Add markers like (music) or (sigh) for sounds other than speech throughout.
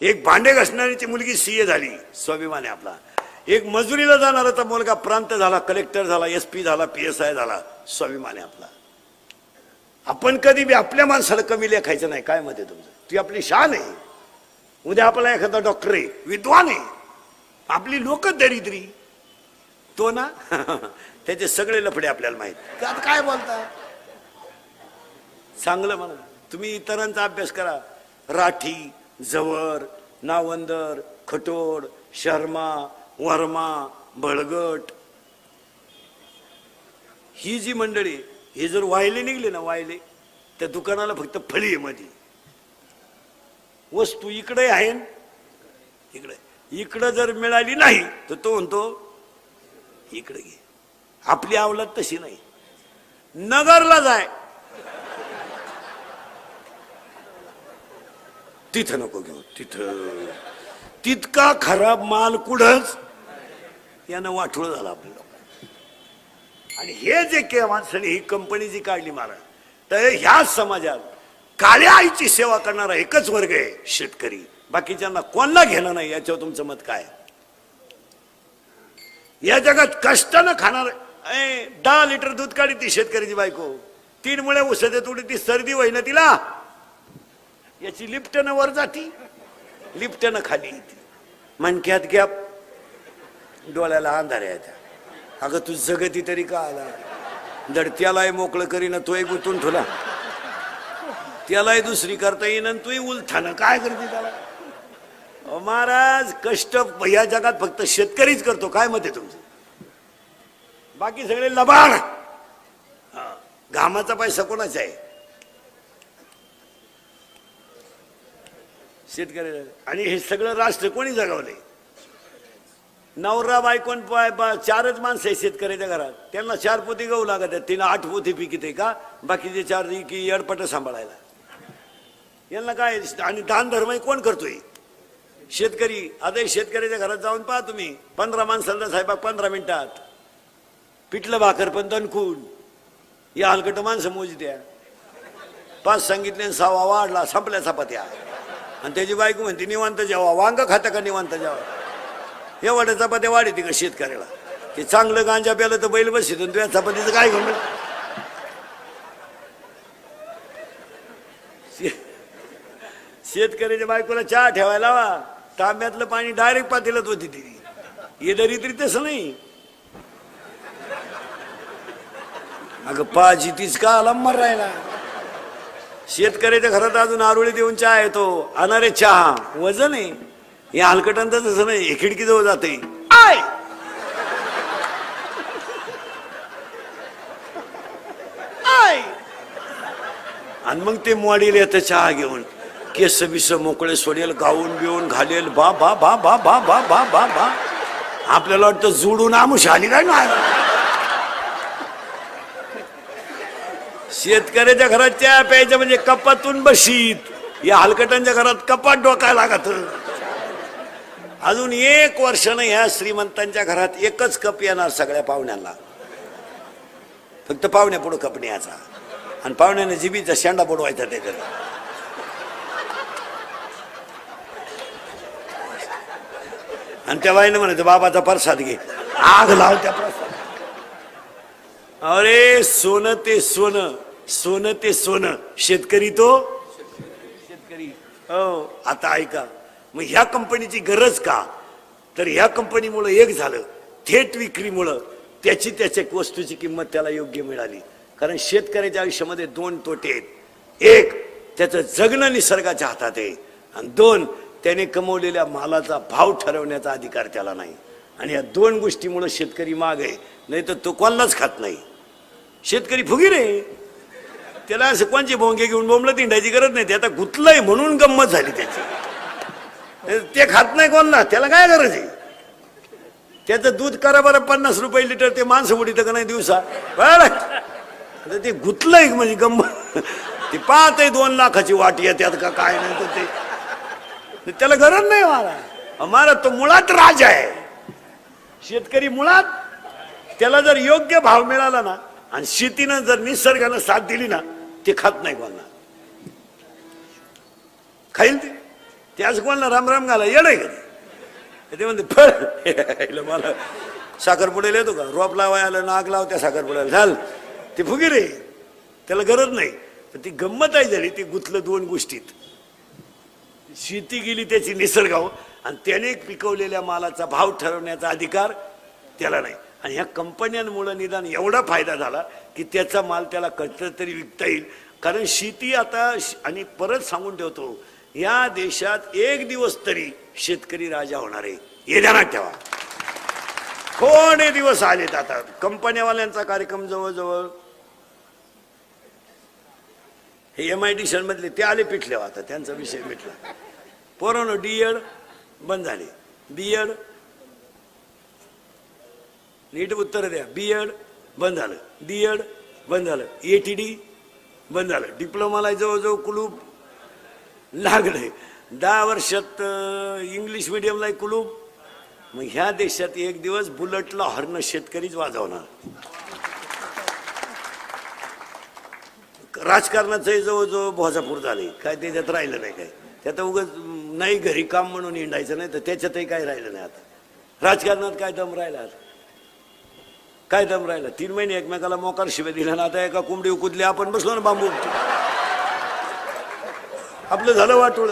एक भांडे घासणारीची मुलगी सीए झाली स्वाभिमान आहे आपला. एक मजुरीला जाणारा तर मुलगा प्रांत झाला कलेक्टर झाला एस पी झाला पी एस आय झाला स्वाभिमान आहे आपला. आपण कधी बी आपल्या माणसाला कमी लेखायचं नाही काय मध्ये तुमचं? ती आपली शान आहे. उद्या आपला एखादा डॉक्टर आहे विद्वान आहे. आपली लोक दरिद्री. तो ना (laughs) त्याचे सगळे लफडे आपल्याला माहीत. आता काय बोलता चांगलं म्हणा. तुम्ही इतरांचा अभ्यास करा. राठी जवर नावंदर खटोड शर्मा वर्मा बळगट. ही जी मंडळी हे जर वायले निघले ना वायले त्या दुकानाला फक्त फळी आहे मध्ये वस्तू इकडे आहे इकडे. इकडं जर मिळाली नाही तर तो म्हणतो इकडे घे. आपली आवलात तशी नाही. नगरला जाय तिथं नको घेऊ तिथं. तितका खराब माल कुठंच यानं वाठूळ झाला आपल्याला आणि हे जे के माणसाने ही कंपनी जी काढली मारा तर ह्या समाजात काळ्या आईची सेवा करणारा एकच वर्ग आहे शेतकरी. बाकीच्यांना कोणला घेणं नाही याच्यावर तुमचं मत काय? या जगात कष्टानं खाणार दहा लिटर दूध काढी ती शेतकऱ्याची बायको. तीन मुळे उसते तुडी ती सर्दी होईना तिला. याची लिफ्टनं वर जाती लिफ्टनं खाली येते. मणक्यात गॅप डोळ्याला अंधार येत्या. अगं तू जगती तरी का आला? दडत्यालाय मोकळं करीन तोही गुंतून ठेवला. त्यालाही दुसरी करता येईन आणि तूही उलथानं. काय करते त्याला? महाराज कष्ट या जगात फक्त शेतकरीच करतो. काय मत आहे तुमचं? बाकी सगळे लबाड. घामाचा पैसा कोणाचा आहे? शेतकऱ्याला आणि हे सगळं राष्ट्र कोणी जगावले? नवरा बायकोन पाय बा- चारच माणसं आहे शेतकऱ्याच्या घरात. त्यांना चार पोती गहू लागत आहेत. तिनं आठ पोती पिकिते का? बाकीचे चार की अडपट सांभाळायला. यांना काय आणि दान धर्म कोण करतोय? शेतकरी आता शेतकऱ्याच्या घरात जाऊन पहा तुम्ही. पंधरा माणसांना साहेबा पंधरा मिनिटात. पिठलं भाकर पण दणकून. या हलकट माणसं मोजत्या. पाच सांगितले सहावा वाढला संपल्या चपात्या. आणि त्याची बायको म्हणते निवांत जेवा वांग खातं का निवांत जेवा? एवढ्या चपात्या वाढते का शेतकऱ्याला. ते चांगलं गांजा प्यालं तर बैल बसित आणि तुझ्या चपातीचं काय घेऊन शेतकऱ्याच्या बायकोला चहा ठेवायला लावा. तांब्यातलं पाणी डायरेक्ट पातेलत होती ती हे दरिद्री तसं नाही. अगं पाजी तीच का आला राहिला. शेतकऱ्याच्या घरात अजून आरोळी देऊन चहा येतो. अनारे चहा. वजन आहे. हे हलकटांचं जसं नाही. हे खिडकीजवळ जाते. आय! आय! आणि मग ते मॉडेल येतं चहा घेऊन. केस बिस मोकळे सोडेल गाऊन बिऊन घालेल. बा बा बा बा बा बा बा बा बा. आपल्याला वाटतं जुडून आमुष आली काय ना शेतकऱ्याच्या घरात चहा प्यायच्या म्हणजे कपातून बशीत. या हलकटांच्या घरात कपाट डोकायला लागत. अजून एक वर्षानं ह्या श्रीमंतांच्या घरात एकच कप येणार सगळ्या पाहुण्यांना. फक्त पाहुण्या पुढं कप न्यायचा. आणि पाहुण्याने जिबीचा शेंडा बुडवायचा त्याच्यात. आणि त्या बाईनं म्हणायचं बाबाचा प्रसाद घे. आग लाव त्या प्रसाद. अरे सोनं ते सोनं. सोनं ते सोनं. शेतकरी तो? शेतकरी. हो. आता ऐका. मग ह्या कंपनीची गरज का? तर ह्या कंपनीमुळं एक झालं. थेट विक्रीमुळं त्याची त्याच्या वस्तूची किंमत त्याला योग्य मिळाली. कारण शेतकऱ्याच्या आयुष्यामध्ये दोन तोटे आहेत. एक त्याचं जगणं निसर्गाच्या हातात आहे. आणि दोन त्याने कमवलेल्या मालाचा भाव ठरवण्याचा अधिकार त्याला नाही. आणि या दोन गोष्टीमुळं शेतकरी माग आहे. नाही तर तो कोणालाच खात नाही. शेतकरी फुगीर आहे. त्याला असं कोणचे भोंगे घेऊन बोंबलं तिंडायची गरज नाही. ते आता गुतलंय म्हणून गंमत झाली त्याची. ते खात नाही कोणला? त्याला काय गरज आहे? त्याचं दूध करा बरं पन्नास रुपये लिटर ते माणसं उडीत का नाही दिवसा? बरं. आता ते गुतलंय म्हणजे गंमत. ते पाहत आहे दोन लाखाची वाटी आहे त्यात का काय नाही तर ते. त्याला गरज नाही मला. मला तो मुळात राजा आहे. शेतकरी मुळात. त्याला जर योग्य भाव मिळाला ना आणि शेतीनं जर निसर्गानं साथ दिली ना ते खात नाही कोणाला. खाईल ते. त्याच कोणाला रामराम घाला येड आहे का ते? म्हणते फळ. मला साखरपुड्याला येतो का? रोप लावाय आलं नाग लाव त्या साखरपुड्याला. झाल. ते फुगी रे त्याला गरज नाही. पण ती गंमत आहे झाली ती गुंतलं दोन गोष्टीत. शेती गेली त्याची निसर्गाव आणि त्याने पिकवलेल्या मालाचा भाव ठरवण्याचा अधिकार त्याला नाही. आणि ह्या कंपन्यांमुळं निदान एवढा फायदा झाला की त्याचा माल त्याला कसं तरी विकता येईल. कारण शेती आता आणि परत सांगून ठेवतो या देशात एक दिवस तरी शेतकरी राजा होणार आहे. हे ध्यानात ठेवा. कोणे दिवस आलेत आता? कंपन्यावाल्यांचा कार्यक्रम जवळजवळ. हे एम आय टी मधले ते आले पिटले आता त्यांचा विषय मिटला. पोरानो डी एड बंद झाले. बी एड नीट उत्तर द्या. बी एड बंद झालं. डी एड बंद झालं. ए टी डी बंद झालं. डिप्लोमाला जवळजवळ कुलूप लागले. दहा वर्षात इंग्लिश मिडियमला कुलूप. मग ह्या देशात एक दिवस बुलेटला हॉर्न शेतकरीच वाजवणार. राजकारणाचंही जवळजवळ भोजापूर झाले. काय त्याच्यात राहिलं नाही काय. त्यात उगच नाही घरी काम म्हणून हिंडायचं नाही तर त्याच्यातही काय राहिलं नाही आता. राजकारणात काय दम राहिला आता? काय दम राहिला? तीन महिने एकमेकाला मोकार शिव्या दिल्या ना आता एका कोंबडी कुदली आपण बसलो ना बांबू आपलं झालं वाटोळ.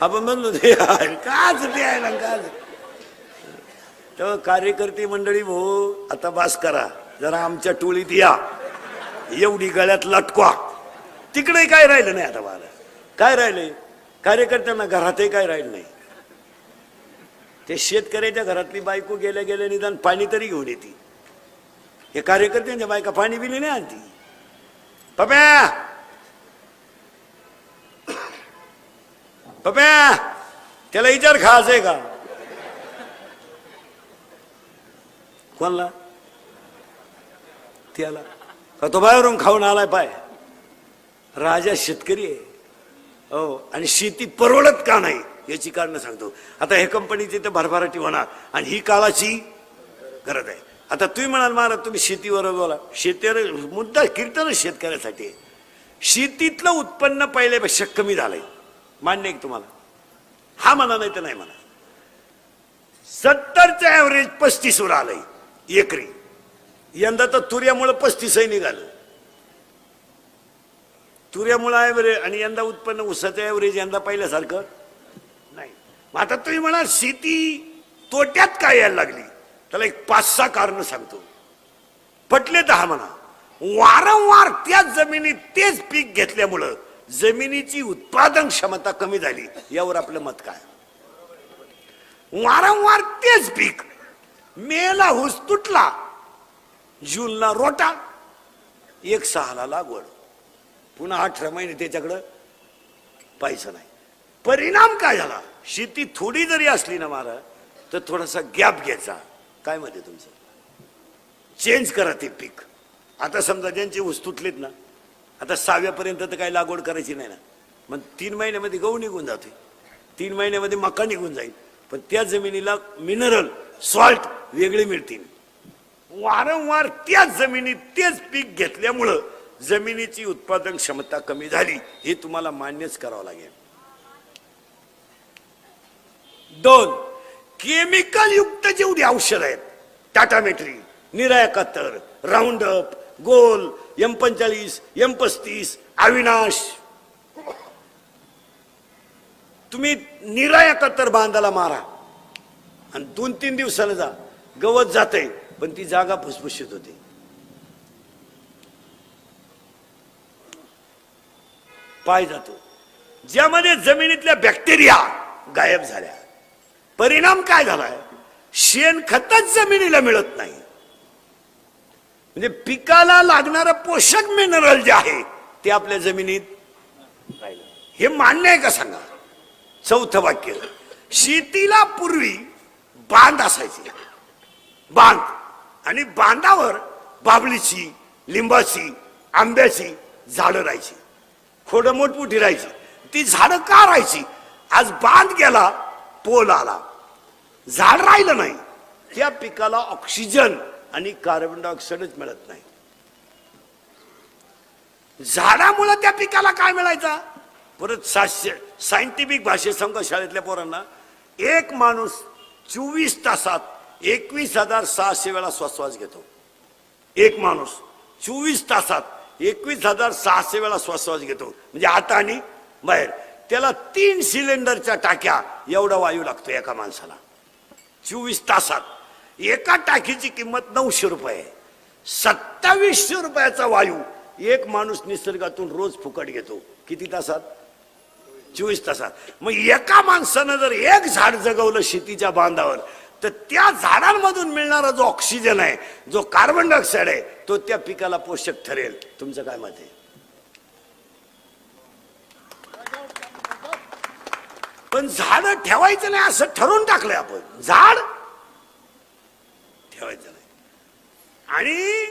आपण म्हणलो ते काच द्यायला काच. तेव्हा कार्यकर्ते मंडळी भाऊ आता बास करा. जरा आमच्या टोळीत या. एवढी गळ्यात लटकवा. तिकडे काय राहिलं नाही आता मला काय राहिले कार्यकर्त्यांना घरातही काय राहिलं नाही? ते शेतकऱ्याच्या घरातली बायको गेल्या गेल्या निदान पाणी तरी घेऊन येते. हे कार्यकर्त्यांच्या बायका पाणी बिली नाही आणती पप्या पप्या त्याला विचार आहे का कोणला त्याला का तो बाहेरून खाऊन आलाय पाय राजा शेतकरी आहे हो आणि शेती परवडत का नाही याची कारण सांगतो। आता हे कंपनीची तर भरभराटी होणार आणि ही काळाची गरज आहे आता तुम्ही म्हणाल महाराज तुम्ही शेतीवर बोला. शेतीवर मुद्दा कीर्तनच शेतकऱ्यासाठी आहे. शेतीतलं उत्पन्न पहिल्यापेक्षा कमी झालंय. मान्य आहे तुम्हाला? हा म्हणा नाही तर नाही म्हणा. सत्तरचं ॲव्हरेज पस्तीसवर आलंय एकरी. यंदा तर तुऱ्यामुळं पस्तीसही निघालं. तुऱ्यामुळं ॲव्हरेज आणि यंदा उत्पन्न उसाचं ॲव्हरेज यंदा पहिल्यासारखं नाही. मग आता तुम्ही म्हणा शेती तोट्यात काय यायला लागली? त्याला एक पाच सहा कारण सांगतो. पटले दहा म्हणा. वारंवार त्याच जमिनीत तेच पीक घेतल्यामुळं जमिनीची उत्पादन क्षमता कमी झाली यावर आपलं मत काय? वारंवार तेच पीक मेला हुस तुटला जूनला रोटा एक सहाला लागवड. पुन्हा अठरा महिने त्याच्याकडं पैसा नाही. परिणाम काय झाला? शेती थोडी जरी असली ना मारा तर थोडासा गॅप घ्यायचा. काय मध्ये तुमचं? चेंज करा ते पीक. आता समजा ज्यांचे ऊस तुटलेत ना आता सहाव्यापर्यंत तर काही लागवड करायची नाही ना. मग तीन महिन्यामध्ये गहू निघून जाते तीन महिन्यामध्ये मका निघून जाईल. पण त्या जमिनीला मिनरल सॉल्ट वेगळे मिळतील. वारंवार त्याच जमिनीत तेच पीक घेतल्यामुळं जमिनीची उत्पादन क्षमता कमी झाली. हे तुम्हाला मान्यच करावं लागेल. दोन. केमिकल युक्त जेवढी औषध आहेत टाटामेट्री निराया कत्तर राऊंड अप गोल एम पंचाळीस एम पस्तीस अविनाश. तुम्ही निराया कत्तर बांधाला मारा आणि दोन तीन दिवसाला जा. गवत जाते पण ती जागा फुसफुशीत होते. पाय जातो. ज्यामध्ये जमिनीतल्या बॅक्टेरिया गायब झाल्या. परिणाम काय झालाय? शेण खतच जमिनीला मिळत नाही. म्हणजे पिकाला लागणारं पोषक मिनरल जे आहे ते आपल्या जमिनीत राहिलं. हे मान्य आहे का सांगा? चौथं वाक्य. शेतीला पूर्वी बांध असायचे. बांध. आणि बांधावर बाबलीची लिंबाची आंब्याची झाडं राहायची. खोडं मोठमोठी राहायची. ती झाडं का राहायची? आज बांध गेला पोल आला. झाड राहिलं नाही. त्या पिकाला ऑक्सिजन आणि कार्बन डायऑक्साईडच मिळत नाही. झाडामुळं त्या पिकाला काय मिळायचा? परत सातशे सायंटिफिक भाषेत सांगा शाळेतल्या पोरांना? एक माणूस चोवीस तासात एकवीस हजार सहाशे वेळा श्वासवास घेतो. एक माणूस चोवीस तासात एकवीस हजार सहाशे वेळा श्वासवास घेतो. म्हणजे आता आणि बाहेर. त्याला तीन सिलेंडरच्या टाक्या एवढा वायू लागतो एका माणसाला. चोवीस तासात. एका टाकीची किंमत नऊशे रुपये आहे. सत्तावीसशे रुपयाचा वायू. एक माणूस निसर्गातून रोज फुकट घेतो. किती तासात? चोवीस तासात. मग एका माणसानं जर एक झाड जगवलं शेतीच्या बांधावर तर त्या झाडांमधून मिळणारा जो ऑक्सिजन आहे जो कार्बन डायऑक्साईड आहे तो त्या पिकाला पोषक ठरेल. तुमचं काय मत आहे? पण झाड ठेवायचं नाही असं ठरवून टाकलंय आपण. झाड ठेवायचं नाही. आणि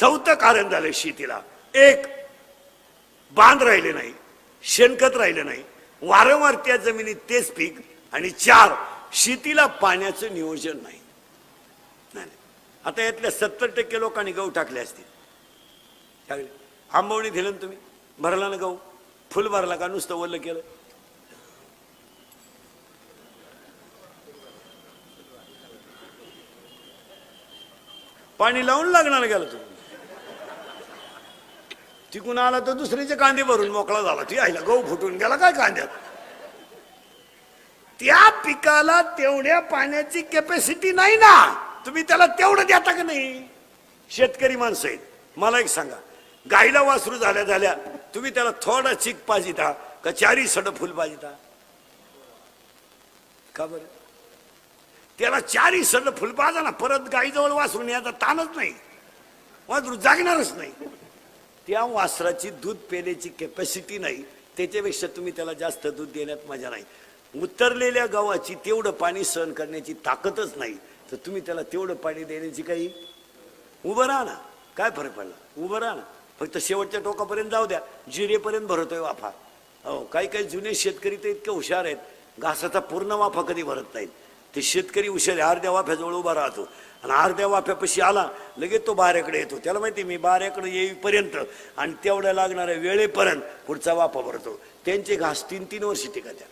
चौथं कारण झालं शेतीला. एक बांध राहिले नाही शेणखत राहिलं नाही वारंवार त्या जमिनीत तेच पीक आणि चार शेतीला पाण्याचं नियोजन नाही. नाही, नाही. आता यातल्या सत्तर टक्के लोकांनी गहू टाकले असतील. टाकले. आंबवणी दिलं ना तुम्ही? भरला ना गहू? फुल भरला का? नुसतं ओलं केलं? पाणी लावून लागणार गेला तुम्ही तिकून आला तर दुसरीचे कांदे भरून मोकळा झाला. ती आईला गहू फुटून गेला काय कांद्यात? त्या पिकाला तेवढ्या पाण्याची कॅपॅसिटी नाही ना. तुम्ही त्याला तेवढं देता का नाही? शेतकरी माणसं आहेत. मला एक सांगा. गाईला वासरू झाल्या झाल्या तुम्ही त्याला थोडा चिक पाजिता का चारी सड फुल पाजिता का बरं? त्याला चारी सड फुलपाजाला ना परत गाईजवळ वासरून याचा ताणच नाही. वासरू जागणारच नाही. त्या वासराची दूध पेण्याची कॅपॅसिटी नाही. त्याच्यापेक्षा तुम्ही त्याला जास्त दूध देण्यात मजा नाही. उतरलेल्या गव्हाची तेवढं पाणी सहन करण्याची ताकदच नाही. तर तुम्ही त्याला तेवढं पाणी देण्याची काही उभं राहा ना. काय फरक पडला? उभं राहा ना. फक्त शेवटच्या टोकापर्यंत जाऊ द्या. जिरेपर्यंत भरतोय वाफा. हो काही काही जुने शेतकरी तर इतके हुशार आहेत. घासाचा पूर्ण वाफा कधी भरत नाहीत. ते शेतकरी हुशार अर्ध्या वाफ्याजवळ उभा राहतो. आणि अर्ध्या वाफ्यापाशी आला लगेच तो बाऱ्याकडे येतो. त्याला माहिती आहे, मी बाऱ्याकडे येईपर्यंत आणि तेवढ्या लागणाऱ्या वेळेपर्यंत पुढचा वाफा भरतो. त्यांचे घास तीन तीन वर्ष टिकत्या